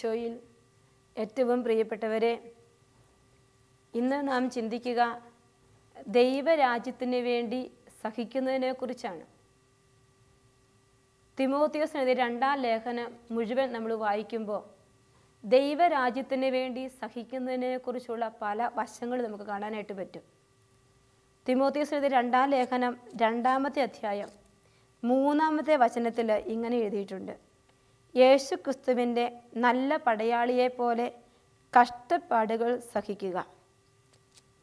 ഈശോയിൽ ഏറ്റവും പ്രിയപ്പെട്ടവരെ ഇന്ന് നാം ചിന്തിക്കുക ദൈവരാജ്യത്തിന് വേണ്ടി സഹിക്കുന്നതിനെക്കുറിച്ചാണ്. തിമോത്തിയോസിനെതിരെ രണ്ടാം ലേഖനം മുഴുവൻ നമ്മൾ വായിക്കുമ്പോൾ ദൈവരാജ്യത്തിന് വേണ്ടി സഹിക്കുന്നതിനെക്കുറിച്ചുള്ള പല വശങ്ങൾ നമുക്ക് കാണാനായിട്ട് പറ്റും. തിമോത്തിയോസിനെതിരെ രണ്ടാം ലേഖനം രണ്ടാമത്തെ അധ്യായം മൂന്നാമത്തെ വചനത്തിൽ ഇങ്ങനെ എഴുതിയിട്ടുണ്ട്. യേശു ക്രിസ്തുവിന്റെ നല്ല പടയാളിയെപ്പോലെ കഷ്ടപ്പാടുകൾ സഹിക്കുക.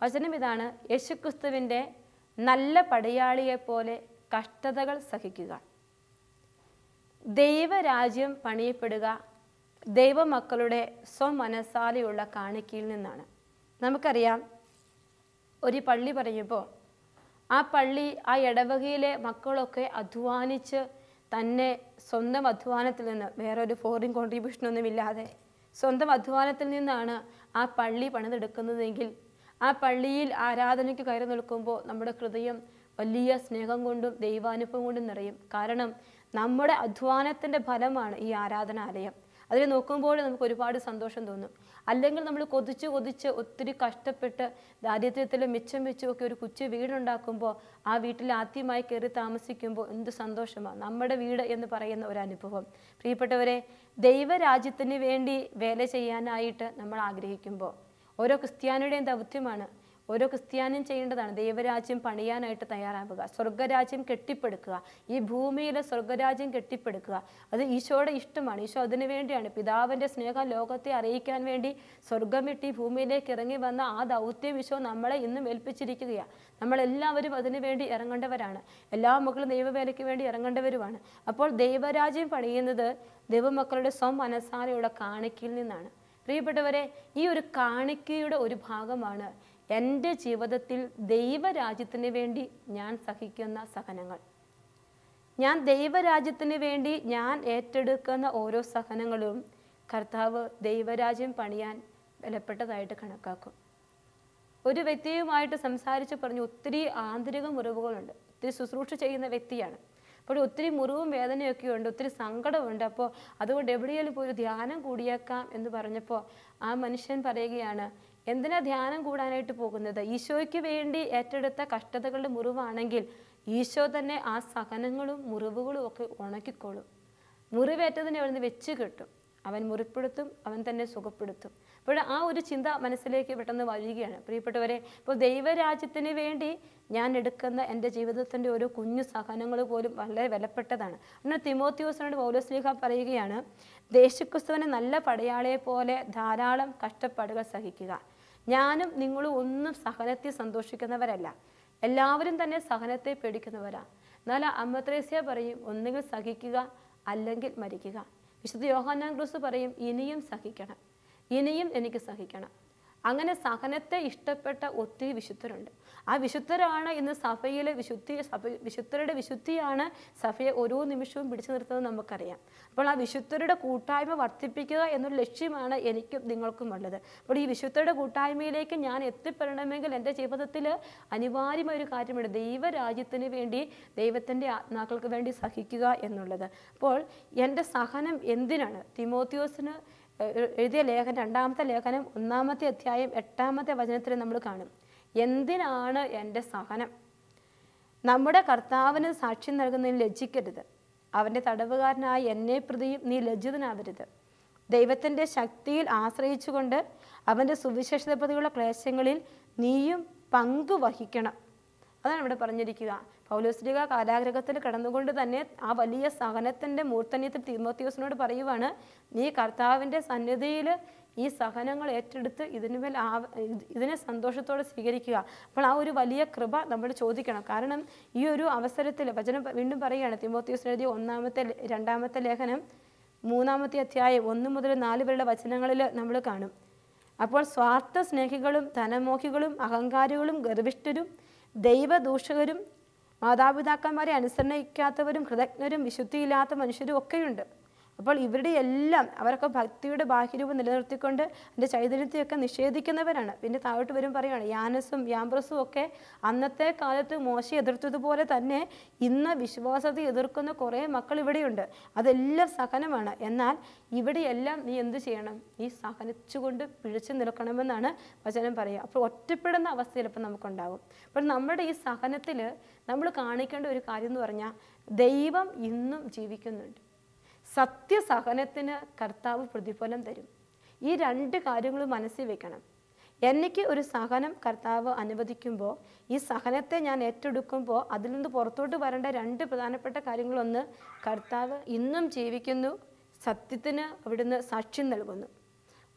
വചനം ഇതാണ് യേശു ക്രിസ്തുവിന്റെ നല്ല പടയാളിയെപ്പോലെ കഷ്ടതകൾ സഹിക്കുക. ദൈവരാജ്യം പണിയപ്പെടുക ദൈവമക്കളുടെ സ്വമനസാലയുള്ള കാണിക്കയിൽ നിന്നാണ്. നമുക്കറിയാം ഒരു പള്ളി പറയുമ്പോൾ ആ പള്ളി ആ ഇടവകയിലെ മക്കളൊക്കെ അധ്വാനിച്ച് തന്നെ സ്വന്തം അധ്വാനത്തിൽ നിന്ന് വേറൊരു ഫോറിൻ കോൺട്രിബ്യൂഷനൊന്നും ഇല്ലാതെ സ്വന്തം അധ്വാനത്തിൽ നിന്നാണ് ആ പള്ളി പണിതെടുക്കുന്നതെങ്കിൽ ആ പള്ളിയിൽ ആരാധനയ്ക്ക് കയറി നിൽക്കുമ്പോൾ നമ്മുടെ ഹൃദയം വലിയ സ്നേഹം കൊണ്ടും ദൈവാനുഭവം കൊണ്ടും നിറയും. കാരണം നമ്മുടെ അധ്വാനത്തിന്റെ ഫലമാണ് ഈ ആരാധനാലയം. അതിൽ നോക്കുമ്പോൾ നമുക്ക് ഒരുപാട് സന്തോഷം തോന്നും. അല്ലെങ്കിൽ നമ്മൾ കൊതിച്ച് കൊതിച്ച് ഒത്തിരി കഷ്ടപ്പെട്ട് ദാരിദ്ര്യത്തിൽ മിച്ചം വെച്ചും ഒക്കെ ഒരു കൊച്ചു വീടുണ്ടാക്കുമ്പോൾ ആ വീട്ടിൽ ആദ്യമായി കയറി താമസിക്കുമ്പോൾ എന്ത് സന്തോഷമാണ് നമ്മുടെ വീട് എന്ന് പറയുന്ന ഒരു അനുഭവം. പ്രിയപ്പെട്ടവരെ ദൈവരാജ്യത്തിന് വേണ്ടി വേല ചെയ്യാനായിട്ട് നമ്മൾ ആഗ്രഹിക്കുമ്പോൾ ഓരോ ക്രിസ്ത്യാനിയുടെയും ദൗത്യമാണ് ഓരോ ക്രിസ്ത്യാനിയും ചെയ്യേണ്ടതാണ്. ദൈവരാജ്യം പണിയാനായിട്ട് തയ്യാറാവുക. സ്വർഗരാജ്യം കെട്ടിപ്പടുക്കുക. ഈ ഭൂമിയിലെ സ്വർഗരാജ്യം കെട്ടിപ്പടുക്കുക. അത് ഈശോയുടെ ഇഷ്ടമാണ്. ഈശോ അതിനു വേണ്ടിയാണ് പിതാവിന്റെ സ്നേഹം ലോകത്തെ അറിയിക്കാൻ വേണ്ടി സ്വർഗം വിട്ടി ഭൂമിയിലേക്ക് ഇറങ്ങി വന്ന ആ ദൗത്യം ഈശോ നമ്മളെ ഇന്നും ഏൽപ്പിച്ചിരിക്കുകയാണ് നമ്മളെല്ലാവരും അതിനു വേണ്ടി ഇറങ്ങേണ്ടവരാണ്. എല്ലാ മക്കളും ദൈവവേലയ്ക്ക് വേണ്ടി ഇറങ്ങേണ്ടവരുമാണ്. അപ്പോൾ ദൈവരാജ്യം പണിയുന്നത് ദൈവമക്കളുടെ സ്വം മനസ്സാരയുള്ള കാണിക്കയിൽ നിന്നാണ്. പ്രിയപ്പെട്ടവരെ ഈ ഒരു കാണിക്കയുടെ ഒരു ഭാഗമാണ് എന്റെ ജീവിതത്തിൽ ദൈവരാജ്യത്തിന് വേണ്ടി ഞാൻ സഹിക്കുന്ന സഹനങ്ങൾ. ഞാൻ ദൈവരാജ്യത്തിന് വേണ്ടി ഞാൻ ഏറ്റെടുക്കുന്ന ഓരോ സഹനങ്ങളും കർത്താവ് ദൈവരാജ്യം പണിയാൻ ബലപ്പെട്ടതായിട്ട് കണക്കാക്കും. ഒരു വ്യക്തിയുമായിട്ട് സംസാരിച്ച് പറഞ്ഞു ഒത്തിരി ആന്തരിക മുറിവുകളുണ്ട്. ഒത്തിരി ശുശ്രൂഷ ചെയ്യുന്ന വ്യക്തിയാണ്. അപ്പോൾ ഒത്തിരി മുറിവും വേദനയൊക്കെ ഉണ്ട് ഒത്തിരി സങ്കടമുണ്ട് അപ്പോൾ അതുകൊണ്ട് എവിടെയെങ്കിലും പോയി ധ്യാനം കൂടിയേക്കാം എന്ന് പറഞ്ഞപ്പോൾ ആ മനുഷ്യൻ പറയുകയാണ് എന്തിനാ ധ്യാനം കൂടാനായിട്ട് പോകുന്നത്? ഈശോയ്ക്ക് വേണ്ടി ഏറ്റെടുത്ത കഷ്ടതകളുടെ മുറിവാണെങ്കിൽ ഈശോ തന്നെ ആ സഹനങ്ങളും മുറിവുകളും ഒക്കെ ഉണക്കിക്കോളും. മുറിവേറ്റതിനെ അവിടുന്ന് വെച്ച് കിട്ടും. അവൻ മുറിപ്പെടുത്തും അവൻ തന്നെ സുഖപ്പെടുത്തും. അപ്പോൾ ആ ഒരു ചിന്ത മനസ്സിലേക്ക് പെട്ടെന്ന് വരികയാണ്. പ്രിയപ്പെട്ടവരെ ഇപ്പോൾ ദൈവരാജ്യത്തിന് വേണ്ടി ഞാൻ എടുക്കുന്ന എന്റെ ജീവിതത്തിന്റെ ഓരോ കുഞ്ഞു സഹനങ്ങൾ പോലും വളരെ വിലപ്പെട്ടതാണ്. എന്നാൽ തിമോത്യോസിനോട് പൗലോസ്ലീഹ പറയുകയാണ് ദേശക്രിസ്തുവിനെ നല്ല പടയാളിയെ പോലെ ധാരാളം കഷ്ടപ്പാടുകൾ സഹിക്കുക. ഞാനും നിങ്ങളും ഒന്നും സഹനത്തെ സന്തോഷിക്കുന്നവരല്ല. എല്ലാവരും തന്നെ സഹനത്തെ പേടിക്കുന്നവരാണ് എന്നാൽ അമ്മത്രേസ്യ പറയും ഒന്നുകിൽ സഹിക്കുക അല്ലെങ്കിൽ മരിക്കുക. വിശുദ്ധ യോഹാനാൻ ക്രൂസ് പറയും ഇനിയും സഹിക്കണം. ഇനിയും എനിക്ക് സഹിക്കണം. അങ്ങനെ സഹനത്തെ ഇഷ്ടപ്പെട്ട ഒത്തിരി വിശുദ്ധരുണ്ട്. ആ വിശുദ്ധരാണ് ഇന്ന് സഭയിലെ വിശുദ്ധി സഭ വിശുദ്ധരുടെ വിശുദ്ധിയാണ് സഭയെ ഓരോ നിമിഷവും പിടിച്ചു നിർത്തുന്നത് നമുക്കറിയാം. അപ്പോൾ ആ വിശുദ്ധരുടെ കൂട്ടായ്മ വർദ്ധിപ്പിക്കുക എന്നൊരു ലക്ഷ്യമാണ് എനിക്കും നിങ്ങൾക്കും ഉള്ളത്. അപ്പോൾ ഈ വിശുദ്ധരുടെ കൂട്ടായ്മയിലേക്ക് ഞാൻ എത്തിപ്പെടണമെങ്കിൽ എന്റെ ജീവിതത്തിൽ അനിവാര്യമായ ഒരു കാര്യമുണ്ട്. ദൈവരാജ്യത്തിന് വേണ്ടി ദൈവത്തിന്റെ ആത്മാക്കൾക്ക് വേണ്ടി സഹിക്കുക എന്നുള്ളത്. അപ്പോൾ എന്റെ സഹനം എന്തിനാണ്? തിമോത്യോസിന് എഴുതിയ ലേഖനം രണ്ടാമത്തെ ലേഖനം ഒന്നാമത്തെ അധ്യായം എട്ടാമത്തെ വചനത്തിൽ നമ്മൾ കാണും. എന്തിനാണ് എന്റെ സഹനം? നമ്മുടെ കർത്താവിന് സാക്ഷ്യം നൽകുന്നതിന് ലജ്ജിക്കരുത്. അവന്റെ തടവുകാരനായ എന്നെ പ്രതിയും നീ ലജ്ജിതനാവരുത്. ദൈവത്തിന്റെ ശക്തിയിൽ ആശ്രയിച്ചുകൊണ്ട് അവന്റെ സുവിശേഷത പ്രതിയുള്ള ക്ലേശങ്ങളിൽ നീയും പങ്കുവഹിക്കണം. അതാണ് ഇവിടെ പറഞ്ഞിരിക്കുക. പൗലോസ്ലിക കാലാഗ്രഹത്തിൽ കിടന്നുകൊണ്ട് തന്നെ ആ വലിയ സഹനത്തിന്റെ മൂർത്തന്യത്തിൽ തിമോത്യോസിനോട് പറയുവാണ് നീ കർത്താവിന്റെ സന്നിധിയിൽ ഈ സഹനങ്ങൾ ഏറ്റെടുത്ത് ഇതിനുമേൽ ആ ഇതിനെ സന്തോഷത്തോടെ സ്വീകരിക്കുക. അപ്പോൾ ആ ഒരു വലിയ കൃപ നമ്മൾ ചോദിക്കണം. കാരണം ഈ ഒരു അവസരത്തിൽ വചനം വീണ്ടും പറയുകയാണ് തിമോത്യോസിന് എഴുതിയ ഒന്നാമത്തെ രണ്ടാമത്തെ ലേഖനം മൂന്നാമത്തെ അധ്യായം ഒന്ന് മുതൽ നാല് വരെയുള്ള വചനങ്ങളിൽ നമ്മൾ കാണും. അപ്പോൾ സ്വാർത്ഥ സ്നേഹികളും ധനമോഹികളും അഹങ്കാരികളും ഗർഭിഷ്ഠരും ദൈവദൂഷകരും മാതാപിതാക്കന്മാരെ അനുസരണയിക്കാത്തവരും കൃതജ്ഞരും വിശുദ്ധിയില്ലാത്ത മനുഷ്യരും ഒക്കെയുണ്ട്. അപ്പോൾ ഇവരുടെ എല്ലാം അവരൊക്കെ ഭക്തിയുടെ ബാഹ്യരൂപം നിലനിർത്തിക്കൊണ്ട് എന്റെ ചൈതന്യത്തെയൊക്കെ നിഷേധിക്കുന്നവരാണ്. പിന്നെ താഴോട്ട് വരും പറയുകയാണ് യാനസും യാംബ്രസും ഒക്കെ അന്നത്തെ കാലത്ത് മോശം എതിർത്തതുപോലെ തന്നെ ഇന്ന് വിശ്വാസത്തെ എതിർക്കുന്ന കുറേ മക്കൾ ഇവിടെയുണ്ട്. അതെല്ലാം സഹനമാണ്. എന്നാൽ ഇവിടെയെല്ലാം നീ എന്ത് ചെയ്യണം? നീ സഹനിച്ചുകൊണ്ട് പിഴച്ചു നിൽക്കണമെന്നാണ് വചനം പറയുക. അപ്പോൾ ഒറ്റപ്പെടുന്ന അവസ്ഥയിൽ ഇപ്പം നമുക്കുണ്ടാകും. അപ്പോൾ നമ്മുടെ ഈ സഹനത്തിൽ നമ്മൾ കാണിക്കേണ്ട ഒരു കാര്യം എന്ന് പറഞ്ഞാൽ ദൈവം ഇന്നും ജീവിക്കുന്നുണ്ട്. സത്യസഹനത്തിന് കർത്താവ് പ്രതിഫലം തരും. ഈ രണ്ട് കാര്യങ്ങൾ മനസ്സിൽ വെക്കണം. എനിക്ക് ഒരു സഹനം കർത്താവ് അനുവദിക്കുമ്പോൾ ഈ സഹനത്തെ ഞാൻ ഏറ്റെടുക്കുമ്പോൾ അതിൽ നിന്ന് പുറത്തോട്ട് വരേണ്ട രണ്ട് പ്രധാനപ്പെട്ട കാര്യങ്ങളൊന്ന് കർത്താവ് ഇന്നും ജീവിക്കുന്നു സത്യത്തിന് അവിടുന്ന് സാക്ഷ്യം നൽകുന്നു.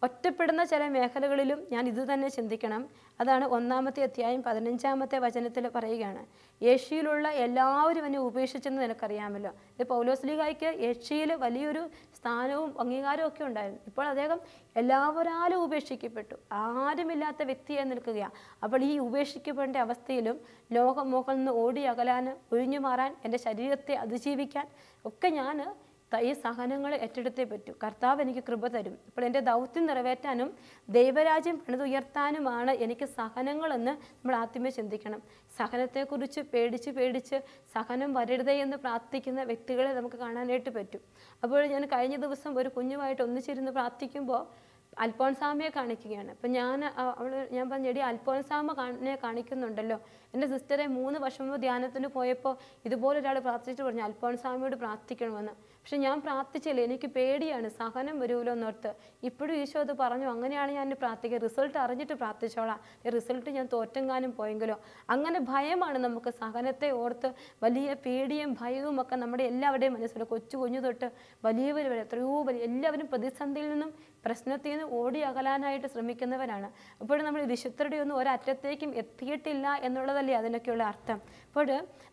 ഒറ്റപ്പെടുന്ന ചില മേഖലകളിലും ഞാൻ ഇതുതന്നെ ചിന്തിക്കണം. അതാണ് ഒന്നാമത്തെ അധ്യായം പതിനഞ്ചാമത്തെ വചനത്തിൽ പറയുകയാണ്. ഏഷ്യയിലുള്ള എല്ലാവരും എന്നെ ഉപേക്ഷിച്ചെന്ന് നിനക്കറിയാമല്ലോ. ഇത് പൗലോസ്ലിഹായ്ക്ക് ഏഷ്യയിൽ വലിയൊരു സ്ഥാനവും അംഗീകാരവും ഒക്കെ ഉണ്ടായിരുന്നു. ഇപ്പോൾ അദ്ദേഹം എല്ലാവരാലും ഉപേക്ഷിക്കപ്പെട്ടു. ആരുമില്ലാത്ത വ്യക്തിയായി നിൽക്കുകയാണ്. അപ്പോൾ ഈ ഉപേക്ഷിക്കപ്പെടേണ്ട അവസ്ഥയിലും ലോകമോഹം നിന്ന് ഓടി അകലാൻ ഒഴിഞ്ഞു മാറാൻ എന്റെ ശരീരത്തെ അതിജീവിക്കാൻ ഒക്കെ ഞാൻ ഈ സഹനങ്ങൾ ഏറ്റെടുത്തേ പറ്റൂ. കർത്താവ് എനിക്ക് കൃപ തരും. അപ്പോൾ എന്റെ ദൗത്യം നിറവേറ്റാനും ദൈവരാജ്യം പണിതുയർത്താനുമാണ് എനിക്ക് സഹനങ്ങളെന്ന് നമ്മൾ ആദ്യമേ ചിന്തിക്കണം. സഹനത്തെക്കുറിച്ച് പേടിച്ച് പേടിച്ച് സഹനം വരരുതേ എന്ന് പ്രാർത്ഥിക്കുന്ന വ്യക്തികളെ നമുക്ക് കാണാനായിട്ട് പറ്റും. അപ്പോൾ ഞാൻ കഴിഞ്ഞ ദിവസം ഒരു കുഞ്ഞുമായിട്ട് ഒന്നിച്ചിരുന്ന് പ്രാർത്ഥിക്കുമ്പോൾ അൽഫോൻസാമയെ കാണിക്കുകയാണ്. അപ്പം ഞാൻ അവൾ ഞാൻ പറഞ്ഞു എടി അൽഫോൻസാമ കാണെ കാണിക്കുന്നുണ്ടല്ലോ. എന്റെ സിസ്റ്ററെ മൂന്ന് വർഷം മുമ്പ് ധ്യാനത്തിന് പോയപ്പോൾ ഇതുപോലെ ഒരാൾ പ്രാർത്ഥിച്ചിട്ട് പറഞ്ഞു അൽഫോൻസാമയോട് പ്രാർത്ഥിക്കണമെന്ന്. പക്ഷെ ഞാൻ പ്രാർത്ഥിച്ചില്ല എനിക്ക് പേടിയാണ് സഹനം വരുമല്ലോ എന്നോർത്ത് ഇപ്പോഴും ഈശോ അത് പറഞ്ഞു അങ്ങനെയാണ് ഞാൻ പ്രാർത്ഥിക്കുക റിസൾട്ട് അറിഞ്ഞിട്ട് പ്രാർത്ഥിച്ചോളാം. റിസൾട്ട് ഞാൻ തോറ്റെങ്ങാനും പോയെങ്കിലോ? അങ്ങനെ ഭയമാണ് നമുക്ക് സഹനത്തെ ഓർത്ത് വലിയ പേടിയും ഭയവും ഒക്കെ നമ്മുടെ എല്ലാവരുടെയും മനസ്സിൽ കൊച്ചു കുഞ്ഞു തൊട്ട് വലിയവർ വരെ എത്രയോ വലിയ എല്ലാവരും പ്രതിസന്ധിയിൽ നിന്നും പ്രശ്നത്തിൽ നിന്ന് ഓടി അകലാനായിട്ട് ശ്രമിക്കുന്നവരാണ്. അപ്പോൾ നമ്മൾ വിശുദ്ധരുടെ ഒന്നും ഒരറ്റത്തേക്കും എത്തിയിട്ടില്ല എന്നുള്ളതല്ലേ അതിനൊക്കെയുള്ള അർത്ഥം. അപ്പോൾ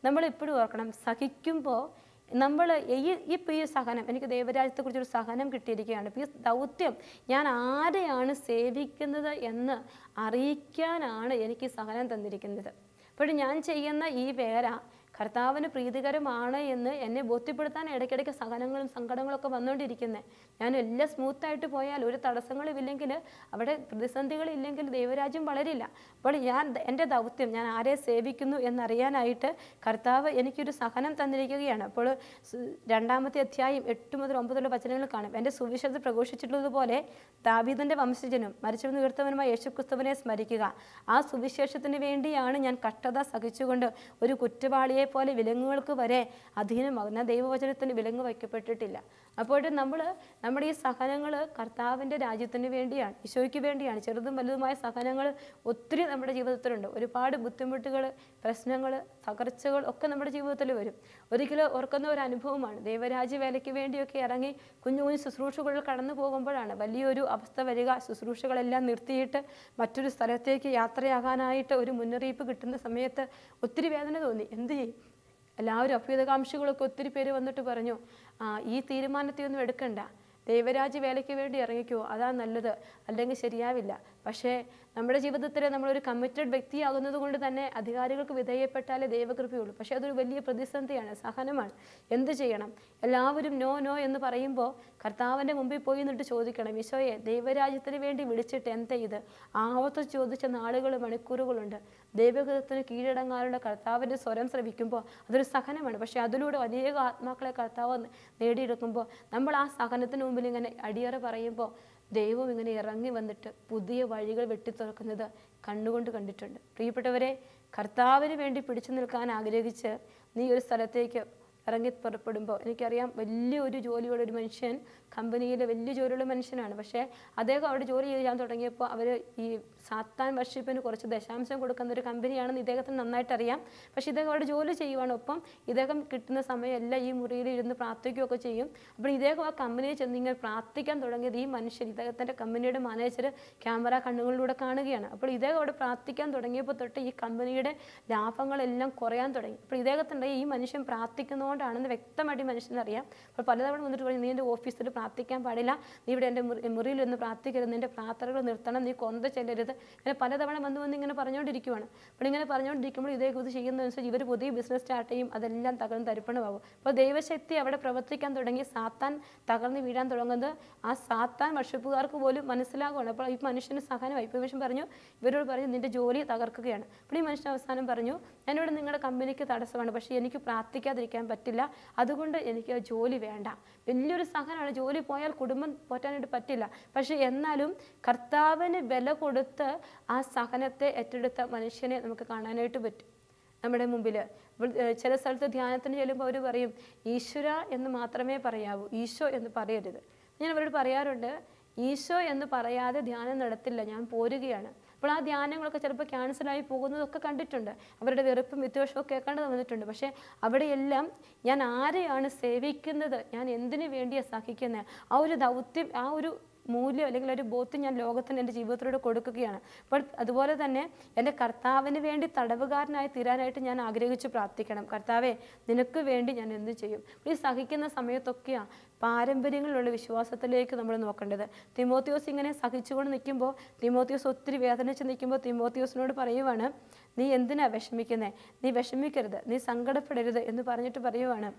നമ്മൾ എപ്പോഴും ഓർക്കണം സഹിക്കുമ്പോൾ നമ്മൾ ഈ ഇപ്പോൾ ഈ സഹനം എനിക്ക് ദൈവരാജ്യത്തെക്കുറിച്ചൊരു സഹനം കിട്ടിയിരിക്കുകയാണ്. ഇപ്പോൾ ഈ ദൗത്യം ഞാൻ ആരെയാണ് സേവിക്കുന്നത് എന്ന് അറിയിക്കാനാണ് എനിക്ക് സഹനം തന്നിരിക്കുന്നത്. അപ്പോൾ ഞാൻ ചെയ്യുന്ന ഈ വേല കർത്താവിന് പ്രീതികരമാണ് എന്ന് എന്നെ ബോധ്യപ്പെടുത്താൻ ഇടയ്ക്കിടയ്ക്ക് സഹനങ്ങളും സങ്കടങ്ങളൊക്കെ വന്നുകൊണ്ടിരിക്കുന്നത് ഞാൻ എല്ലാം സ്മൂത്തായിട്ട് പോയാൽ ഒരു തടസ്സങ്ങളും ഇല്ലെങ്കിൽ അവിടെ പ്രതിസന്ധികളില്ലെങ്കിൽ ദൈവരാജ്യം വളരില്ല. അപ്പോൾ ഞാൻ എന്റെ ദൗത്യം ഞാൻ ആരെ സേവിക്കുന്നു എന്നറിയാനായിട്ട് കർത്താവ് എനിക്കൊരു സഹനം തന്നിരിക്കുകയാണ്. അപ്പോൾ രണ്ടാമത്തെ അധ്യായം എട്ട് മുതൽ ഒമ്പതുള്ള വചനങ്ങൾ കാണും. എന്റെ സുവിശേഷത പ്രഘോഷിച്ചിട്ടുള്ളതുപോലെ ദാവീദിന്റെ വംശജനും മരിച്ചു ഉയർത്തവനുമായ യേശുക്രിസ്തുവിനെ സ്മരിക്കുക. ആ സുവിശേഷത്തിന് വേണ്ടിയാണ് ഞാൻ കഷ്ടത സഹിച്ചുകൊണ്ട് ഒരു കുറ്റവാളിയെ പോലെ വിലങ്ങുകൾക്ക് വരെ അധീനമാകുന്ന ദൈവവചനത്തിന് വിലങ്ങ് വയ്ക്കപ്പെട്ടിട്ടില്ല. അപ്പോൾ നമ്മൾ നമ്മുടെ ഈ സഹനങ്ങൾ കർത്താവിന്റെ രാജ്യത്തിന് വേണ്ടിയാണ് ഈശോയ്ക്ക് വേണ്ടിയാണ് ചെറുതും വലുതുമായ സഹനങ്ങൾ ഒത്തിരി നമ്മുടെ ജീവിതത്തിലുണ്ട്. ഒരുപാട് ബുദ്ധിമുട്ടുകൾ പ്രശ്നങ്ങൾ തകർച്ചകൾ ഒക്കെ നമ്മുടെ ജീവിതത്തിൽ വരും. ഒരിക്കലും ഓർക്കുന്ന ഒരു അനുഭവമാണ് ദൈവരാജ്യ വേലയ്ക്ക് വേണ്ടിയൊക്കെ ഇറങ്ങി കുഞ്ഞു കുഞ്ഞു ശുശ്രൂഷകളിൽ കടന്നു പോകുമ്പോഴാണ് വലിയൊരു അവസ്ഥ വരിക ശുശ്രൂഷകളെല്ലാം നിർത്തിയിട്ട് മറ്റൊരു സ്ഥലത്തേക്ക് യാത്രയാകാനായിട്ട് ഒരു മുന്നറിയിപ്പ് കിട്ടുന്ന സമയത്ത് ഒത്തിരി വേദന തോന്നി. എന്ത് ചെയ്യും? എല്ലാവരും അഭ്യുതകാംക്ഷികളൊക്കെ ഒത്തിരി പേര് വന്നിട്ട് പറഞ്ഞു ഈ തീരുമാനത്തെ ഒന്നും എടുക്കണ്ട. ദൈവരാജ്യ വേലയ്ക്ക് വേണ്ടി ഇറങ്ങിക്കോ. അതാ നല്ലത്. അല്ലെങ്കിൽ ശരിയാവില്ല. പക്ഷേ നമ്മുടെ ജീവിതത്തിൽ നമ്മളൊരു കമ്മിറ്റഡ് വ്യക്തിയാകുന്നത് കൊണ്ട് തന്നെ അധികാരികൾക്ക് വിധേയപ്പെട്ടാലേ ദൈവകൃപയുള്ളൂ. പക്ഷേ അതൊരു വലിയ പ്രതിസന്ധിയാണ് സഹനമാണ്. എന്ത് ചെയ്യണം? എല്ലാവരും നോ നോ എന്ന് പറയുമ്പോൾ കർത്താവിന്റെ മുമ്പിൽ പോയി നിന്നിട്ട് ചോദിക്കണം ഈശോയെ ദൈവരാജ്യത്തിന് വേണ്ടി വിളിച്ചിട്ട് എന്താ ഇത്? ആവത്ത് ചോദിച്ച നാളുകൾ മണിക്കൂറുകളുണ്ട്. ദൈവകൃതത്തിന് കീഴടങ്ങാനുള്ള കർത്താവിന്റെ സ്വരം ശ്രമിക്കുമ്പോൾ അതൊരു സഹനമാണ്. പക്ഷേ അതിലൂടെ അനേക ആത്മാക്കളെ കർത്താവ് നേടിയെടുക്കുമ്പോൾ നമ്മൾ ആ സഹനത്തിന് മുമ്പിൽ ഇങ്ങനെ അടിയറ പറയുമ്പോൾ ദൈവം ഇങ്ങനെ ഇറങ്ങി വന്നിട്ട് പുതിയ വഴികൾ വെട്ടിത്തുറക്കുന്നത് കണ്ണുകൊണ്ട് കണ്ടിട്ടുണ്ട്. പ്രിയപ്പെട്ടവരെ കർത്താവിന് വേണ്ടി പിടിച്ചു നിൽക്കാൻ ആഗ്രഹിച്ച് നീ ഒരു സ്ഥലത്തേക്ക് ഇറങ്ങി പുറപ്പെടുമ്പോൾ എനിക്കറിയാം വലിയൊരു ജോലിയുള്ള ഒരു മനുഷ്യൻ കമ്പനിയിൽ വലിയ ജോലിയുള്ള മനുഷ്യനാണ്. പക്ഷേ അദ്ദേഹം അവിടെ ജോലി ചെയ്യാൻ തുടങ്ങിയപ്പോൾ അവർ ഈ സാത്താൻ വർഷിപ്പിന് കുറച്ച് ദശാംശം കൊടുക്കുന്ന ഒരു കമ്പനിയാണെന്ന് ഇദ്ദേഹത്തിന് നന്നായിട്ട് അറിയാം പക്ഷേ ഇദ്ദേഹം അവിടെ ജോലി ചെയ്യുവാണ്. ഒപ്പം ഇദ്ദേഹം കിട്ടുന്ന സമയമെല്ലാം ഈ മുറിയിൽ ഇരുന്ന് പ്രാർത്ഥിക്കുകയൊക്കെ ചെയ്യും. അപ്പോൾ ഇദ്ദേഹം ആ കമ്പനിയിൽ ചെന്ന് ഇങ്ങനെ പ്രാർത്ഥിക്കാൻ തുടങ്ങിയത് ഈ മനുഷ്യൻ ഇദ്ദേഹത്തിന്റെ കമ്പനിയുടെ മാനേജർ ക്യാമറ കണ്ണുകളിലൂടെ കാണുകയാണ്. അപ്പോൾ ഇദ്ദേഹം അവിടെ പ്രാർത്ഥിക്കാൻ തുടങ്ങിയപ്പോൾ തൊട്ട് ഈ കമ്പനിയുടെ ലാഭങ്ങളെല്ലാം കുറയാൻ തുടങ്ങി. അപ്പോൾ ഇദ്ദേഹത്തിന്റെ ഈ മനുഷ്യൻ പ്രാർത്ഥിക്കുന്നതുകൊണ്ട് എന്തുകൊണ്ടാണെന്ന് വ്യക്തമായിട്ട് മനുഷ്യനറിയാം അപ്പോൾ പലതവണ വന്നിട്ട് പറഞ്ഞു നീ എന്റെ ഓഫീസിൽ പ്രാർത്ഥിക്കാൻ പാടില്ല. നീ ഇവിടെ എന്റെ മുറി നിന്ന് പ്രാർത്ഥിക്കരുത്. നിന്റെ പ്രാർത്ഥനകൾ നിർത്തണം. നീ കൊന്ത ചെല്ലരുത്. ഇങ്ങനെ പലതവണ വന്ന് വന്ന് ഇങ്ങനെ പറഞ്ഞുകൊണ്ടിരിക്കുവാണ്. അപ്പോൾ ഇങ്ങനെ പറഞ്ഞുകൊണ്ടിരിക്കുമ്പോൾ ഇതേക്കുറിച്ച് ഇത് ചെയ്യുന്നതനുസരിച്ച് ഇവർ പുതിയ ബിസിനസ് സ്റ്റാർട്ട് ചെയ്യും. അതെല്ലാം തകർന്ന് തരിപ്പണമാകും അപ്പോൾ ദൈവശക്തി അവിടെ പ്രവർത്തിക്കാൻ തുടങ്ങി. സാത്താൻ തകർന്ന് വീഴാൻ തുടങ്ങുന്നത് ആ സാത്താൻ വർഷിപ്പുകാർക്ക് പോലും മനസ്സിലാകുകയാണ് അപ്പോൾ ഈ മനുഷ്യന് സഹനമായി. ഇപ്പോൾ മനുഷ്യൻ പറഞ്ഞു ഇവരോട് പറഞ്ഞു നിന്റെ ജോലി തകർക്കുകയാണ്. അപ്പോൾ ഈ മനുഷ്യൻ അവസാനം പറഞ്ഞു എന്നോട് നിങ്ങളുടെ കമ്പനിക്ക് തടസ്സമാണ്. പക്ഷേ എനിക്ക് പ്രാർത്ഥിക്കാതിരിക്കാൻ പറ്റില്ല. അതുകൊണ്ട് എനിക്ക് ജോലി വേണ്ട. വലിയൊരു സഹനമാണ്. ജോലി പോയാൽ കുടുംബം പോറ്റാനായിട്ട് പറ്റില്ല. പക്ഷെ എന്നാലും കർത്താവിന് വില കൊടുത്ത് ആ സഹനത്തെ ഏറ്റെടുത്ത മനുഷ്യനെ നമുക്ക് കാണാനായിട്ട് പറ്റും. നമ്മുടെ മുമ്പിൽ. ചില സ്ഥലത്ത് ധ്യാനത്തിന് ചെല്ലുമ്പോൾ അവർ പറയും ഈശ്വര എന്ന് മാത്രമേ പറയാവൂ. ഈശോ എന്ന് പറയരുത്. ഞാൻ അവരോട് പറയാറുണ്ട് ഈശോ എന്ന് പറയാതെ ധ്യാനം നടത്തില്ല. ഞാൻ പോരുകയാണ്. അപ്പോൾ ആ ധ്യാനങ്ങളൊക്കെ ചിലപ്പോൾ ക്യാൻസലായി പോകുന്നതൊക്കെ കണ്ടിട്ടുണ്ട്. അവരുടെ വെറുപ്പും വിദ്വേഷവും കേൾക്കേണ്ടത് വന്നിട്ടുണ്ട്. പക്ഷേ അവിടെയെല്ലാം ഞാൻ ആരെയാണ് സേവിക്കുന്നത്? ഞാൻ എന്തിനു വേണ്ടിയാണ് സഹിക്കുന്നത് ആ ഒരു ദൗത്യം ആ ഒരു മൂല്യം അല്ലെങ്കിൽ ഒരു ബോധ്യം ഞാൻ ലോകത്തിന് എന്റെ ജീവിതത്തിലൂടെ കൊടുക്കുകയാണ്. അപ്പോൾ അതുപോലെ തന്നെ എന്റെ കർത്താവിന് വേണ്ടി തടവുകാരനായി തീരാനായിട്ട് ഞാൻ ആഗ്രഹിച്ച് പ്രാർത്ഥിക്കണം. കർത്താവെ നിനക്ക് വേണ്ടി ഞാൻ എന്ത് ചെയ്യും? ഈ സഹിക്കുന്ന സമയത്തൊക്കെയാണ് പാരമ്പര്യങ്ങളിലുള്ള വിശ്വാസത്തിലേക്ക് നമ്മൾ നോക്കേണ്ടത്. തിമോത്തിയോസ് ഇങ്ങനെ സഹിച്ചുകൊണ്ട് നിൽക്കുമ്പോൾ തിമോത്തിയോസ് ഒത്തിരി വേദനിച്ച് നിൽക്കുമ്പോൾ തിമോത്തിയോസിനോട് പറയുവാണ് നീ എന്തിനാ വിഷമിക്കുന്നത് നീ വിഷമിക്കരുത് നീ സങ്കടപ്പെടരുത് എന്ന് പറഞ്ഞിട്ട് പറയുവാണ്.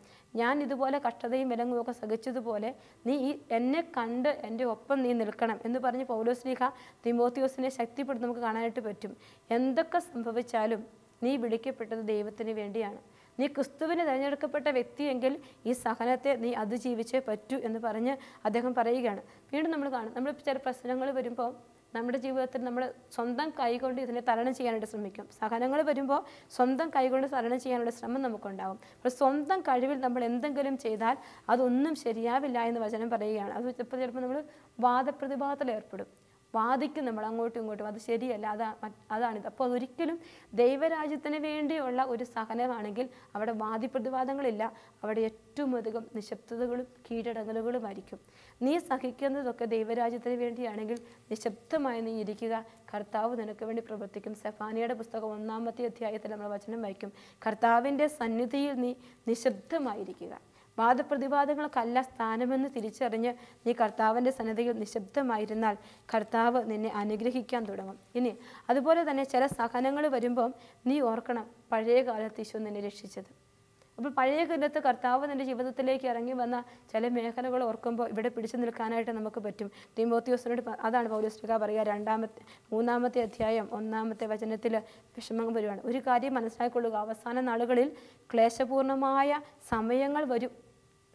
ഞാൻ ഇതുപോലെ കഷ്ടതയും വിലങ്ങും ഒക്കെ സഹിച്ചതുപോലെ നീ ഈ എന്നെ കണ്ട് എന്റെ ഒപ്പം നീ നിൽക്കണം എന്ന് പറഞ്ഞ് പൗലോസ്ലീഹ തിമോത്തിയോസിനെ ശക്തിപ്പെടുത്തി നമുക്ക് കാണാനായിട്ട് പറ്റും. എന്തൊക്കെ സംഭവിച്ചാലും നീ വിളിക്കപ്പെട്ടത് ദൈവത്തിന് വേണ്ടിയാണ്. നീ ക്രിസ്തുവിന് തിരഞ്ഞെടുക്കപ്പെട്ട വ്യക്തിയെങ്കിൽ ഈ സഹനത്തെ നീ അതിജീവിച്ചേ പറ്റൂ എന്ന് പറഞ്ഞ് അദ്ദേഹം പറയുകയാണ്. വീണ്ടും നമ്മൾ കാണും. നമ്മൾ ചില പ്രശ്നങ്ങൾ വരുമ്പോൾ നമ്മുടെ ജീവിതത്തിൽ നമ്മൾ സ്വന്തം കൈകൊണ്ട് ഇതിനെ തരണം ചെയ്യാനായിട്ട് ശ്രമിക്കും. സഹനങ്ങൾ വരുമ്പോൾ സ്വന്തം കൈകൊണ്ട് തരണം ചെയ്യാനുള്ള ശ്രമം നമുക്കുണ്ടാകും അപ്പോൾ സ്വന്തം കഴിവിൽ നമ്മൾ എന്തെങ്കിലും ചെയ്താൽ അതൊന്നും ശരിയാവില്ല എന്ന് വചനം പറയുകയാണ്. അത് ചിലപ്പോൾ ചിലപ്പോൾ നമ്മൾ വാദപ്രതിവാദത്തിൽ ഏർപ്പെടും. വാദിക്കും നമ്മൾ അങ്ങോട്ടും ഇങ്ങോട്ടും. അത് ശരിയല്ല അതാ അതാണിത്. അപ്പോൾ അതൊരിക്കലും ദൈവരാജ്യത്തിന് വേണ്ടിയുള്ള ഒരു സഹനമാണെങ്കിൽ അവിടെ വാദിപ്രതിവാദങ്ങളില്ല. അവിടെ ഏറ്റവും അധികം നിശബ്ദതകളും കീഴടങ്ങലുകളുമായിരിക്കും നീ സഹിക്കുന്നതൊക്കെ ദൈവരാജ്യത്തിന് വേണ്ടിയാണെങ്കിൽ നിശബ്ദമായി നീ ഇരിക്കുക. കർത്താവ് നിനക്ക് വേണ്ടി പ്രവർത്തിക്കും. സെഫാനിയുടെ പുസ്തകം ഒന്നാമത്തെ അധ്യായത്തിൽ നമ്മൾ വചനം വായിക്കും. കർത്താവിന്റെ സന്നിധിയിൽ നീ നിശബ്ദമായിരിക്കുക. വാദപ്രതിവാദങ്ങൾക്കല്ല സ്ഥാനമെന്ന് തിരിച്ചറിഞ്ഞ് നീ കർത്താവിന്റെ സന്നദ്ധയിൽ നിശബ്ദമായിരുന്നാൽ കർത്താവ് നിന്നെ അനുഗ്രഹിക്കാൻ തുടങ്ങും. ഇനി അതുപോലെ തന്നെ ചില സഹനങ്ങൾ വരുമ്പം നീ ഓർക്കണം പഴയ കാലത്ത് ഈശോ നിന്നെ രക്ഷിച്ചത്. അപ്പോൾ പഴയ കാലത്ത് കർത്താവ് നിന്റെ ജീവിതത്തിലേക്ക് ഇറങ്ങി വന്ന ചില മേഖലകൾ ഓർക്കുമ്പോൾ ഇവിടെ പിടിച്ചു നിൽക്കാനായിട്ട് നമുക്ക് പറ്റും. തിമോത്തിയോസിനോട് പ- അതാണ് പൗലോസ്ലിക പറയുക രണ്ടാമത്തെ മൂന്നാമത്തെ അധ്യായം ഒന്നാമത്തെ വചനത്തിൽ വിഷമം വരുവാണ്. ഒരു കാര്യം മനസ്സിലാക്കിക്കൊള്ളുക. അവസാന നാളുകളിൽ ക്ലേശപൂർണമായ സമയങ്ങൾ വരും.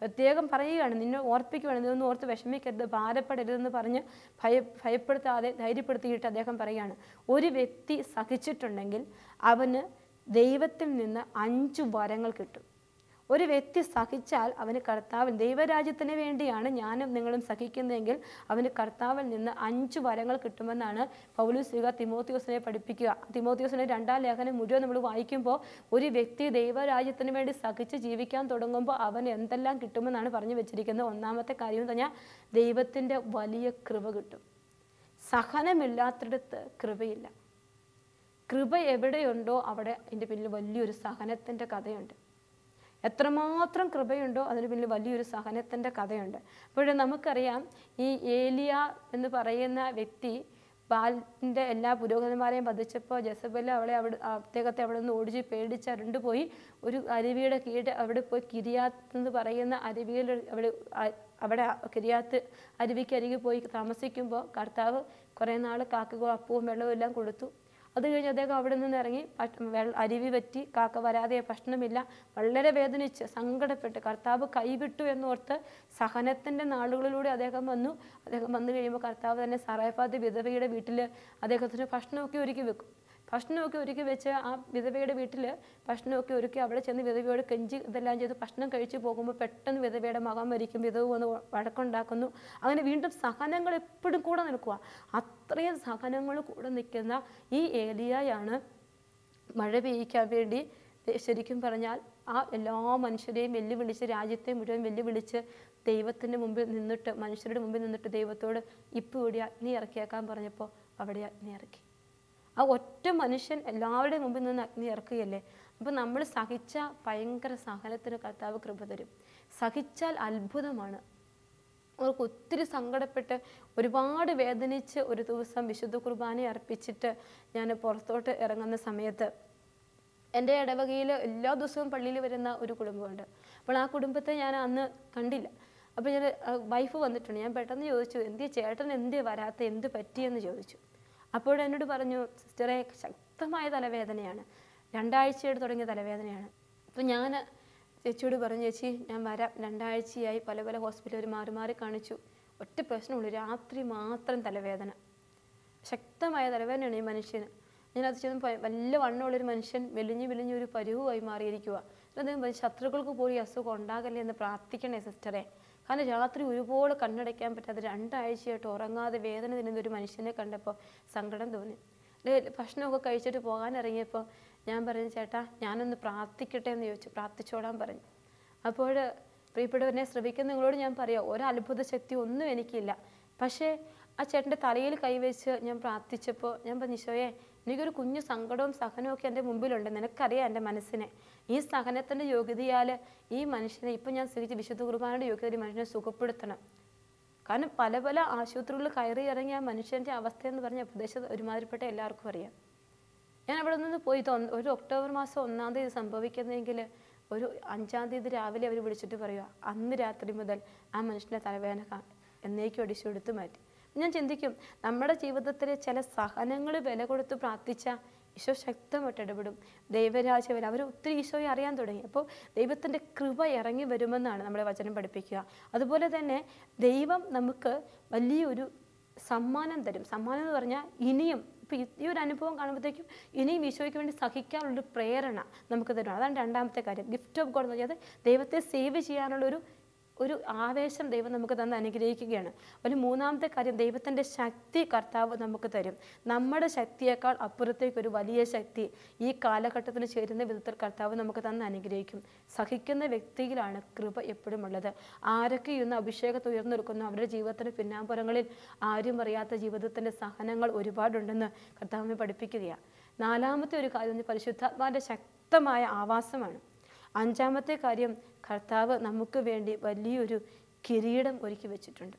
പ്രത്യേകം പറയുകയാണ്. നിന്നെ ഓർപ്പിക്കുകയാണ് ഇതൊന്നും ഓർത്ത് വിഷമിക്കരുത്. ഭാരപ്പെടരുതെന്ന് പറഞ്ഞ് ഭയ ഭയപ്പെടുത്താതെ ധൈര്യപ്പെടുത്തിയിട്ട് അദ്ദേഹം പറയുകയാണ്. ഒരു വ്യക്തി സഹിച്ചിട്ടുണ്ടെങ്കിൽ അവന് ദൈവത്തിൽ നിന്ന് അഞ്ച് വരങ്ങൾ കിട്ടും. ഒരു വ്യക്തി സഹിച്ചാൽ അവന് കർത്താവിൽ ദൈവരാജ്യത്തിന് വേണ്ടിയാണ് ഞാനും നിങ്ങളും സഹിക്കുന്നതെങ്കിൽ അവന് കർത്താവിൽ നിന്ന് അഞ്ച് വരങ്ങൾ കിട്ടുമെന്നാണ് പൗലുസിക തിമോത്തിയോസിനെ പഠിപ്പിക്കുക. തിമോത്തിയോസിനെ രണ്ടാം ലേഖനം മുഴുവൻ നമ്മൾ വായിക്കുമ്പോൾ ഒരു വ്യക്തി ദൈവരാജ്യത്തിന് വേണ്ടി സഹിച്ച് ജീവിക്കാൻ തുടങ്ങുമ്പോൾ അവന് എന്തെല്ലാം കിട്ടുമെന്നാണ് പറഞ്ഞു വെച്ചിരിക്കുന്നത്. ഒന്നാമത്തെ കാര്യം എന്ന് പറഞ്ഞാൽ ദൈവത്തിന്റെ വലിയ കൃപ കിട്ടും. സഹനമില്ലാത്തടത്ത് കൃപയില്ല. കൃപ എവിടെയുണ്ടോ അവിടെ അതിന്റെ പിന്നിൽ വലിയൊരു സഹനത്തിന്റെ കഥയുണ്ട്. എത്രമാത്രം കൃപയുണ്ടോ അതിന് പിന്നിൽ വലിയൊരു സഹനത്തിന്റെ കഥയുണ്ട്. അപ്പോൾ നമുക്കറിയാം ഈ ഏലിയ എന്ന് പറയുന്ന വ്യക്തി ബാലിന്റെ എല്ലാ പുരോഹിതന്മാരെയും വധിച്ചപ്പോൾ ജസബല്ല അവളെ അവിടെ അദ്ദേഹത്തെ അവിടെ നിന്ന് ഓടിച്ച് പേടിച്ച് അരുണ്ടുപോയി ഒരു അരുവിയുടെ കീഴ് അവിടെ പോയി കിരിയാത്ത് എന്ന് പറയുന്ന അരുവിയിൽ അവിടെ അവിടെ കിരിയാത്ത് അരുവിക്കരികെ പോയി താമസിക്കുമ്പോൾ കർത്താവ് കുറേ നാൾ കാക്കകളും അപ്പവും വെള്ളവും എല്ലാം കൊടുത്തു. അത് കഴിഞ്ഞ് അദ്ദേഹം അവിടെ നിന്ന് ഇറങ്ങി അരുവി പറ്റി കാക്ക വരാതെ പ്രശ്നമില്ല വളരെ വേദനിച്ച് സങ്കടപ്പെട്ട് കർത്താവ് കൈവിട്ടു എന്നോർത്ത് സഹനത്തിന്റെ നാളുകളിലൂടെ അദ്ദേഹം വന്നു. അദ്ദേഹം വന്നു കഴിയുമ്പോൾ കർത്താവ് തന്നെ സറേഫാദ് വിധവയുടെ വീട്ടിൽ അദ്ദേഹത്തിന് ഭക്ഷണമൊക്കെ ഒരുക്കി വെക്കും. ഭക്ഷണമൊക്കെ ഒരുക്കി വെച്ച് ആ വിധവയുടെ വീട്ടിൽ ഭക്ഷണമൊക്കെ ഒരുക്കി അവിടെ ചെന്ന് വിധവയോട് കെഞ്ചി ഇതെല്ലാം ചെയ്ത് ഭക്ഷണം കഴിച്ചു പോകുമ്പോൾ പെട്ടെന്ന് വിധവയുടെ മകം മരിക്കും വിധവ് വന്ന് വഴക്കുണ്ടാക്കുന്നു. അങ്ങനെ വീണ്ടും സഹനങ്ങൾ എപ്പോഴും കൂടെ നിൽക്കുക അത്രയും സഹനങ്ങൾ കൂടെ നിൽക്കുന്ന ഈ ഏലിയായാണ് മഴ പെയ്യിക്കാൻ വേണ്ടി ശരിക്കും പറഞ്ഞാൽ ആ എല്ലാ മനുഷ്യരെയും വെല്ലുവിളിച്ച് രാജ്യത്തെ മുഴുവൻ വെല്ലുവിളിച്ച് ദൈവത്തിന്റെ മുമ്പിൽ നിന്നിട്ട് മനുഷ്യരുടെ മുമ്പിൽ നിന്നിട്ട് ദൈവത്തോട് ഇപ്പോൾ ഇവിടെ അഗ്നി ഇറക്കിയേക്കാൻ പറഞ്ഞപ്പോൾ അവിടെ അഗ്നി ഇറക്കി. ആ ഒറ്റ മനുഷ്യൻ എല്ലാവരുടെയും മുമ്പിൽ നിന്ന് അഗ്നി ഇറക്കുകയല്ലേ? അപ്പോൾ നമ്മൾ സഹിച്ച ഭയങ്കര സഹനത്തിന് കർത്താവ് കൃപ തരും. സഹിച്ചാൽ അത്ഭുതമാണ്. അവർക്ക് ഒത്തിരി സങ്കടപ്പെട്ട് ഒരുപാട് വേദനിച്ച് ഒരു ദിവസം വിശുദ്ധ കുർബാന അർപ്പിച്ചിട്ട് ഞാൻ പുറത്തോട്ട് ഇറങ്ങുന്ന സമയത്ത് എന്റെ ഇടവകയിൽ എല്ലാ ദിവസവും പള്ളിയിൽ വരുന്ന ഒരു കുടുംബമുണ്ട്. അപ്പോൾ ആ കുടുംബത്തെ ഞാൻ അന്ന് കണ്ടില്ല. അപ്പോൾ ഞാൻ വൈഫ് വന്നിട്ടുണ്ട്. ഞാൻ പെട്ടെന്ന് ചോദിച്ചു എന്തിയ ചേട്ടൻ എന്തിയ വരാത്ത? എന്ത് പറ്റിയെന്ന് ചോദിച്ചു. അപ്പോൾ എന്നോട് പറഞ്ഞു സിസ്റ്ററെ ശക്തമായ തലവേദനയാണ്. രണ്ടാഴ്ചയോട് തുടങ്ങിയ തലവേദനയാണ്. അപ്പോൾ ഞാൻ ചേച്ചിയോട് പറഞ്ഞു ചേച്ചി ഞാൻ വരാം. രണ്ടാഴ്ചയായി പല പല ഹോസ്പിറ്റലിൽ മാറി മാറി കാണിച്ചു. ഒറ്റ പ്രശ്നമുള്ളൂ. രാത്രി മാത്രം തലവേദന. ശക്തമായ തലവേദനയാണ് ഈ മനുഷ്യന്. ചെന്ന് പ- വലിയ വണ്ണമുള്ളൊരു മനുഷ്യൻ മെലിഞ്ഞു മെലിഞ്ഞ് ഒരു പരുവുമായി മാറിയിരിക്കുക അദ്ദേഹം ശത്രുക്കൾക്ക് പോലും ഈ അസുഖം ഉണ്ടാകല്ലേ എന്ന് പ്രാർത്ഥിക്കണേ സിസ്റ്ററെ. കാരണം രാത്രി ഒരുപോലെ കണ്ണടയ്ക്കാൻ പറ്റാതെ രണ്ടാഴ്ചയായിട്ട് ഉറങ്ങാതെ വേദന തിന്നുന്ന ഒരു മനുഷ്യനെ കണ്ടപ്പോൾ സങ്കടം തോന്നി. ഭക്ഷണമൊക്കെ കഴിച്ചിട്ട് പോകാനിറങ്ങിയപ്പോൾ ഞാൻ പറഞ്ഞു ചേട്ടാ ഞാനൊന്ന് പ്രാർത്ഥിക്കട്ടെ എന്ന് ചോദിച്ചു. പ്രാർത്ഥിച്ചോടാൻ പറഞ്ഞു. അപ്പോൾ പ്രിയപ്പെട്ടവരെ ശ്രമിക്കുന്ന നിങ്ങളോട് ഞാൻ പറയാം ഒരു അത്ഭുത ശക്തി ഒന്നും എനിക്കില്ല. പക്ഷേ ആ ചേട്ടന്റെ തലയിൽ കൈവച്ച് ഞാൻ പ്രാർത്ഥിച്ചപ്പോൾ ഞാൻ പറഞ്ഞു ഈശോയെ എനിക്കൊരു കുഞ്ഞു സങ്കടവും സഹനവും ഒക്കെ എന്റെ മുമ്പിലുണ്ട്. നിനക്കറിയാം എന്റെ മനസ്സിനെ. ഈ സഹനത്തിന്റെ യോഗ്യതയാൽ ഈ മനുഷ്യനെ ഇപ്പം ഞാൻ സ്വീകരിച്ച വിശുദ്ധ കുർബാനയുടെ യോഗ്യത മനുഷ്യനെ സുഖപ്പെടുത്തണം. കാരണം പല പല ആശുപത്രികളിൽ കയറി ഇറങ്ങിയ മനുഷ്യന്റെ അവസ്ഥ എന്ന് പറഞ്ഞ പ്രദേശത്ത് ഒരുമാതിരിപ്പെട്ട എല്ലാവർക്കും അറിയാം. ഞാൻ അവിടെ നിന്ന് പോയി. ഒരു ഒക്ടോബർ മാസം ഒന്നാം തീയതി സംഭവിക്കുന്നതെങ്കിൽ ഒരു അഞ്ചാം തീയതി രാവിലെ അവർ വിളിച്ചിട്ട് പറയുക അന്ന് രാത്രി മുതൽ ആ മനുഷ്യന്റെ തലവേദന എന്നേക്കും അടിച്ചു എടുത്ത് മാറ്റി. ഞാൻ ചിന്തിക്കും നമ്മുടെ ജീവിതത്തിലെ ചില സഹനങ്ങൾ വില കൊടുത്ത് പ്രാർത്ഥിച്ച ഈശോ ശക്തമായിട്ട് ഇടപെടും. ദൈവരാജ്യവർ അവർ ഒത്തിരി ഈശോയെ അറിയാൻ തുടങ്ങി. അപ്പോൾ ദൈവത്തിന്റെ കൃപ ഇറങ്ങി വരുമെന്നാണ് നമ്മളെ വചനം പഠിപ്പിക്കുക. അതുപോലെ തന്നെ ദൈവം നമുക്ക് വലിയൊരു സമ്മാനം തരും. സമ്മാനം എന്ന് പറഞ്ഞാൽ ഇനിയും ഇപ്പം ഈ ഒരു അനുഭവം കാണുമ്പോഴത്തേക്കും ഇനിയും ഈശോയ്ക്ക് വേണ്ടി സഹിക്കാനുള്ളൊരു പ്രേരണ നമുക്ക് തരും അതാണ് രണ്ടാമത്തെ കാര്യം. ഗിഫ്റ്റ് ഓഫ് ഗോഡ് എന്ന് പറഞ്ഞാൽ ദൈവത്തെ സേവ് ചെയ്യാനുള്ളൊരു ഒരു ആവേശം ദൈവം നമുക്ക് തന്ന് അനുഗ്രഹിക്കുകയാണ്. ഒരു മൂന്നാമത്തെ കാര്യം ദൈവത്തിന്റെ ശക്തി കർത്താവ് നമുക്ക് തരും. നമ്മുടെ ശക്തിയേക്കാൾ അപ്പുറത്തേക്ക് ഒരു വലിയ ശക്തി ഈ കാലഘട്ടത്തിന് ചേരുന്ന വിധത്തിൽ കർത്താവ് നമുക്ക് തന്ന് അനുഗ്രഹിക്കും. സഹിക്കുന്ന വ്യക്തിയിലാണ് കൃപ എപ്പോഴും ഉള്ളത്. ആരൊക്കെ ഇന്ന് അഭിഷേകത്ത് ഉയർന്നെടുക്കുന്നു അവരുടെ ജീവിതത്തിന് പിന്നാമ്പുറങ്ങളിൽ ആരും അറിയാത്ത ജീവിതത്തിന്റെ സഹനങ്ങൾ ഒരുപാടുണ്ടെന്ന് കർത്താവിനെ പഠിപ്പിക്കുകയാണ് നാലാമത്തെ ഒരു കാര്യം പരിശുദ്ധാത്മാവിന്റെ ശക്തമായ ആവാസമാണ്. അഞ്ചാമത്തെ കാര്യം കർത്താവ് നമുക്ക് വേണ്ടി വലിയൊരു കിരീടം ഒരുക്കി വെച്ചിട്ടുണ്ട്.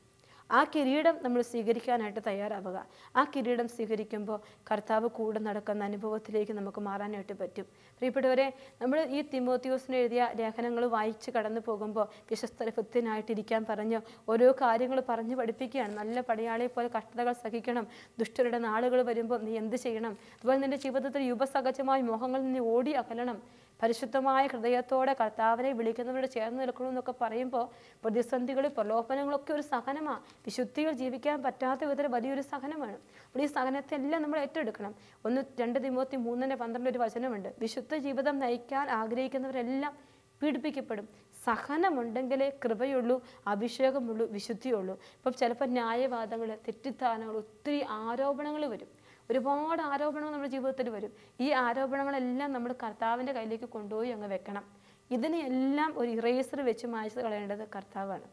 ആ കിരീടം നമ്മൾ സ്വീകരിക്കാനായിട്ട് തയ്യാറാവുക. ആ കിരീടം സ്വീകരിക്കുമ്പോൾ കർത്താവ് കൂടെ നടക്കുന്ന അനുഭവത്തിലേക്ക് നമുക്ക് മാറാനായിട്ട് പറ്റും. പ്രിയപ്പെട്ടവരെ നമ്മൾ ഈ തിമോത്തിയോസിന് എഴുതിയ ലേഖനങ്ങൾ വായിച്ച് കടന്നു പോകുമ്പോൾ വിശ്വസ്തര ഭൃത്യനായിട്ടിരിക്കാൻ പറഞ്ഞ് ഓരോ കാര്യങ്ങൾ പറഞ്ഞു പഠിപ്പിക്കുകയാണ്. നല്ല പടയാളിയെ പോലെ കഷ്ടതകൾ സഹിക്കണം. ദുഷ്ടരുടെ നാളുകൾ വരുമ്പോൾ നീ എന്ത് ചെയ്യണം? അതുപോലെ നിന്റെ ജീവിതത്തിൽ യുവസഹജമായ മോഹങ്ങളിൽ നിന്ന് ഓടി അകലണം. പരിശുദ്ധമായ ഹൃദയത്തോടെ കർത്താവിനെ വിളിക്കുന്നവരോട് ചേർന്ന് നിൽക്കണം എന്നൊക്കെ പറയുമ്പോൾ പ്രതിസന്ധികളും പ്രലോഭനങ്ങളൊക്കെ ഒരു സഹനമാണ് വിശുദ്ധികൾ ജീവിക്കാൻ പറ്റാത്ത വിധത്തിൽ വലിയൊരു സഹനമാണ്. അപ്പോൾ ഈ സഹനത്തെ എല്ലാം നമ്മൾ ഏറ്റെടുക്കണം. ഒന്ന് രണ്ട് തിമൂത്തി മൂന്നിന്റെ പന്ത്രണ്ട് ഒരു വചനമുണ്ട്. വിശുദ്ധ ജീവിതം നയിക്കാൻ ആഗ്രഹിക്കുന്നവരെല്ലാം പീഡിപ്പിക്കപ്പെടും. സഹനമുണ്ടെങ്കിലേ കൃപയുള്ളൂ അഭിഷേകമുള്ളൂ വിശുദ്ധിയുള്ളൂ. ഇപ്പം ചിലപ്പോൾ ന്യായവാദങ്ങൾ തെറ്റിദ്ധാരണകൾ ഒത്തിരി ആരോപണങ്ങൾ വരും. ഒരുപാട് ആരോപണങ്ങൾ നമ്മുടെ ജീവിതത്തിൽ വരും. ഈ ആരോപണങ്ങളെല്ലാം നമ്മൾ കർത്താവിന്റെ കയ്യിലേക്ക് കൊണ്ടുപോയി അങ്ങ് വെക്കണം. ഇതിനെയെല്ലാം ഒരു ഇറേസർ വെച്ച് മായ്ച്ചു കളയേണ്ടത് കർത്താവാണ്.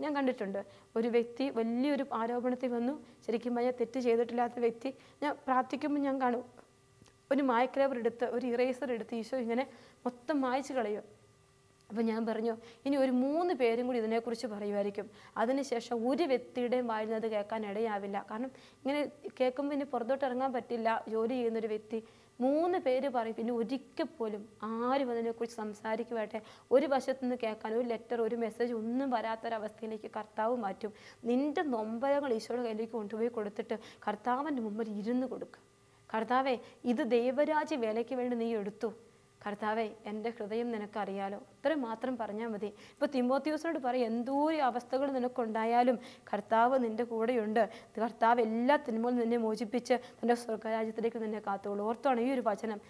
ഞാൻ കണ്ടിട്ടുണ്ട് ഒരു വ്യക്തി വലിയൊരു ആരോപണത്തിൽ വന്നു. ശരിക്കും പറഞ്ഞാൽ തെറ്റ് ചെയ്തിട്ടില്ലാത്ത വ്യക്തി. ഞാൻ പ്രാർത്ഥിക്കുമ്പോൾ ഞാൻ കാണും ഒരു മായ്ക്രവർ എടുത്ത് ഒരു ഇറേസർ എടുത്ത് ഈശോ ഇങ്ങനെ മൊത്തം മായ്ച്ചു കളയും. അപ്പോൾ ഞാൻ പറഞ്ഞു ഇനി ഒരു മൂന്ന് പേരും കൂടി ഇതിനെക്കുറിച്ച് പറയുമായിരിക്കും. അതിനുശേഷം ഒരു വ്യക്തിയുടെയും വാഴുന്നത് കേൾക്കാൻ ഇടയാവില്ല. കാരണം ഇങ്ങനെ കേൾക്കുമ്പോൾ ഇനി പുറത്തോട്ട് ഇറങ്ങാൻ പറ്റില്ല ജോലി ചെയ്യുന്നൊരു വ്യക്തി. മൂന്ന് പേര് പറയും പിന്നെ ഒരിക്കൽ പോലും ആരും അതിനെക്കുറിച്ച് സംസാരിക്കുവാട്ടെ. ഒരു വശത്തു നിന്ന് കേൾക്കാൻ ഒരു ലെറ്റർ ഒരു മെസ്സേജ് ഒന്നും വരാത്തൊരവസ്ഥയിലേക്ക് കർത്താവ് മാറ്റും. നിന്റെ നൊമ്പരങ്ങൾ ഈശോയുടെ കയ്യിലേക്ക് കൊണ്ടുപോയി കൊടുത്തിട്ട് കർത്താവിന്റെ മുമ്പിൽ ഇരുന്ന് കൊടുക്കുക കർത്താവെ ഇത് ദൈവരാജ്യ വേലയ്ക്ക് വേണ്ടി നീ എടുത്തു. കർത്താവെ എന്റെ ഹൃദയം നിനക്കറിയാലോ. ഇത്രയും മാത്രം പറഞ്ഞാൽ മതി. ഇപ്പോൾ തിമോത്യോസിനോട് പറയും എന്തോരം അവസ്ഥകൾ നിനക്കുണ്ടായാലും കർത്താവ് നിന്റെ കൂടെയുണ്ട്. കർത്താവ് എല്ലാ തിന്മകളും നിന്നെ മോചിപ്പിച്ച് തന്റെ സ്വർഗരാജ്യത്തിലേക്ക് നിന്നെ കാത്തോളൂ. ഓർത്താണ് ഈ ഒരു വചനം.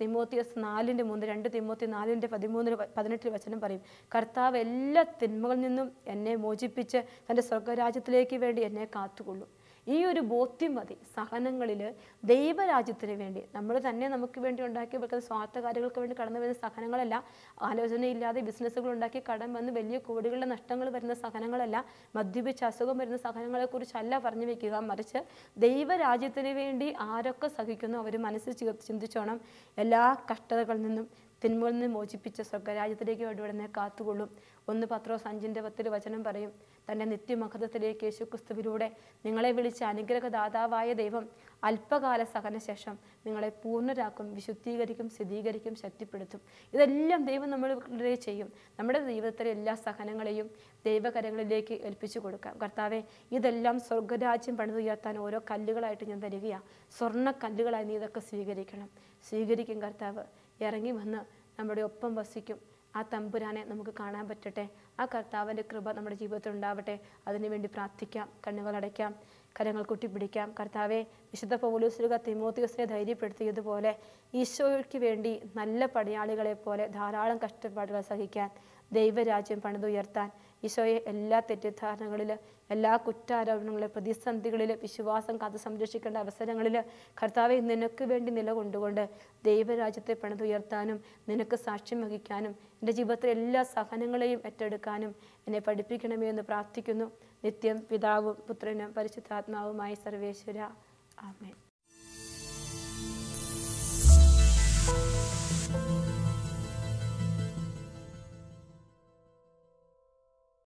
തിമോത്തിയസ് നാലിന്റെ മൂന്ന് രണ്ട് തിമോത്തി നാലിന്റെ പതിമൂന്നിൽ പതിനെട്ടിൽ വചനം പറയും. കർത്താവ് എല്ലാ തിന്മകളിൽ നിന്നും എന്നെ മോചിപ്പിച്ച് തന്റെ സ്വർഗരാജ്യത്തിലേക്ക് വേണ്ടി എന്നെ കാത്തുകൊള്ളും. ഈ ഒരു ബോധ്യം മതി. സഹനങ്ങളിൽ ദൈവരാജ്യത്തിന് വേണ്ടി. നമ്മൾ തന്നെ നമുക്ക് വേണ്ടി ഉണ്ടാക്കി വെക്കുന്ന സ്വാർത്ഥ കാര്യങ്ങൾക്ക് വേണ്ടി കടന്നു വരുന്ന സഹനങ്ങളല്ല. ആലോചനയില്ലാതെ ബിസിനസ്സുകൾ ഉണ്ടാക്കി കടം വന്ന് വലിയ കോടികളുടെ നഷ്ടങ്ങൾ വരുന്ന സഹനങ്ങളല്ല. മദ്യപിച്ച് അസുഖം വരുന്ന സഹനങ്ങളെക്കുറിച്ചല്ല പറഞ്ഞു വെക്കുക. മറിച്ച് ദൈവരാജ്യത്തിന് വേണ്ടി ആരൊക്കെ സഹിക്കുന്നു അവർ മനസ്സിൽ ചിന്തിച്ചോണം. എല്ലാ കഷ്ടതകളിൽ നിന്നും തിന്മയിൽ നിന്ന് മോചിപ്പിച്ച് സ്വർഗരാജ്യത്തിലേക്ക് വേണ്ടിവിടുന്ന കാത്തുകൊള്ളും. ഒന്ന് പത്രോസ് അഞ്ചിന്റെ പത്തിൽ വചനം പറയും തന്റെ നിത്യമഹത്വത്തിലേക്ക് യേശുക്രിസ്തുവിലൂടെ നിങ്ങളെ വിളിച്ച അനുഗ്രഹദാതാവായ ദൈവം അല്പകാല സഹനശേഷം നിങ്ങളെ പൂർണരാക്കും വിശുദ്ധീകരിക്കും സ്ഥിരീകരിക്കും ശക്തിപ്പെടുത്തും. ഇതെല്ലാം ദൈവം നമ്മളിലൂടെ ചെയ്യും. നമ്മുടെ ജീവിതത്തിലെ എല്ലാ സഹനങ്ങളെയും ദൈവകരങ്ങളിലേക്ക് ഏൽപ്പിച്ചു കൊടുക്കാം. കർത്താവെ ഇതെല്ലാം സ്വർഗരാജ്യം പണിതുയർത്താൻ ഓരോ കല്ലുകളായിട്ട് ഞാൻ തരികയാണ് സ്വർണ കല്ലുകളായി നീ ഇതൊക്കെ സ്വീകരിക്കണം. സ്വീകരിക്കും കർത്താവ്. ഇറങ്ങി വന്ന് നമ്മുടെ ഒപ്പം വസിക്കും. ആ തമ്പുരാനെ നമുക്ക് കാണാൻ പറ്റട്ടെ. ആ കർത്താവിന്റെ കൃപ നമ്മുടെ ജീവിതത്തിൽ ഉണ്ടാവട്ടെ. അതിനുവേണ്ടി പ്രാർത്ഥിക്കാം കണ്ണുകൾ അടയ്ക്കാം കരങ്ങൾ കുട്ടിപ്പിടിക്കാം കർത്താവെ വിശുദ്ധ പൗലൂസുക തിമോത്തിയോസിനെ ധൈര്യപ്പെടുത്തിയതുപോലെ ഈശോയ്ക്ക് വേണ്ടി നല്ല പടയാളികളെ പോലെ ധാരാളം കഷ്ടപ്പാടുകൾ സഹിക്കാൻ ദൈവരാജ്യം പണിതുയർത്താൻ ഈശോയെ എല്ലാ തെറ്റിദ്ധാരണകളിൽ എല്ലാ കുറ്റാരോപണങ്ങളിലും പ്രതിസന്ധികളിൽ വിശ്വാസം കാത്തു സംരക്ഷിക്കേണ്ട അവസരങ്ങളിൽ കർത്താവെ നിനക്ക് വേണ്ടി നിലകൊണ്ടുകൊണ്ട് ദൈവരാജ്യത്തെ പണിതുയർത്താനും നിനക്ക് സാക്ഷ്യം വഹിക്കാനും എന്റെ ജീവിതത്തിലെ എല്ലാ സഹനങ്ങളെയും ഏറ്റെടുക്കാനും എന്നെ പഠിപ്പിക്കണമേ എന്ന് പ്രാർത്ഥിക്കുന്നു. നിത്യം പിതാവും പുത്രനും പരിശുദ്ധാത്മാവുമായി സർവേശ്വര. ആമേൻ.